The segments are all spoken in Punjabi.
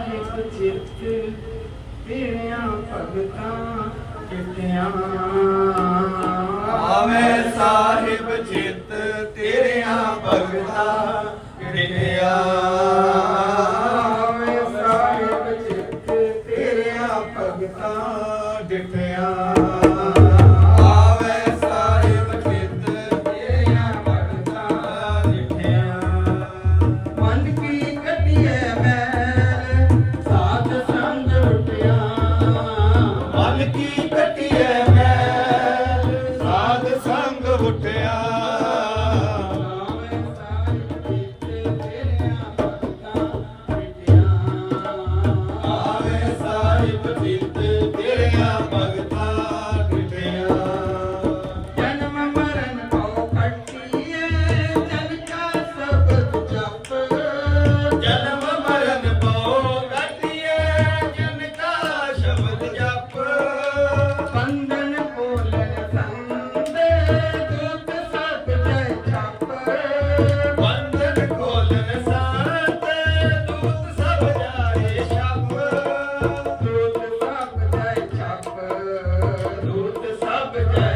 ਸਾਹਿਬ ਚਿੱਤ ਪੀਣਿਆ ਭਗਤਾਂ ਚਿੱਤਿਆਂ ਆਵੇਂ ਸਾਹਿਬ ਚਿੱਤ ਤੇਰਿਆਂ ਭਗਤਾਂ ਕਿਟਿਆ ਆਵੇਂ ਸਾਹਿਬ ਚਿੱਤ ਤੇਰਿਆਂ ਭਗਤਾਂ ਡਿਟਿਆ सब जय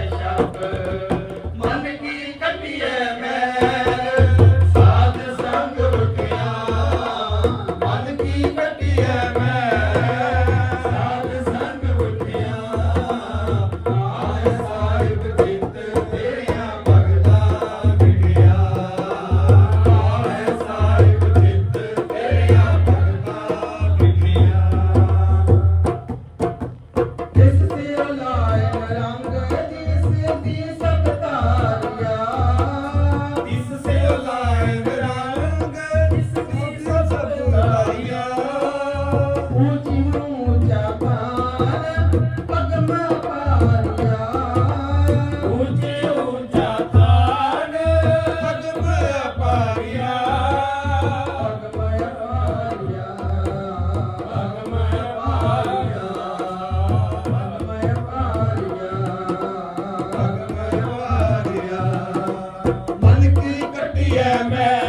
yeah, man.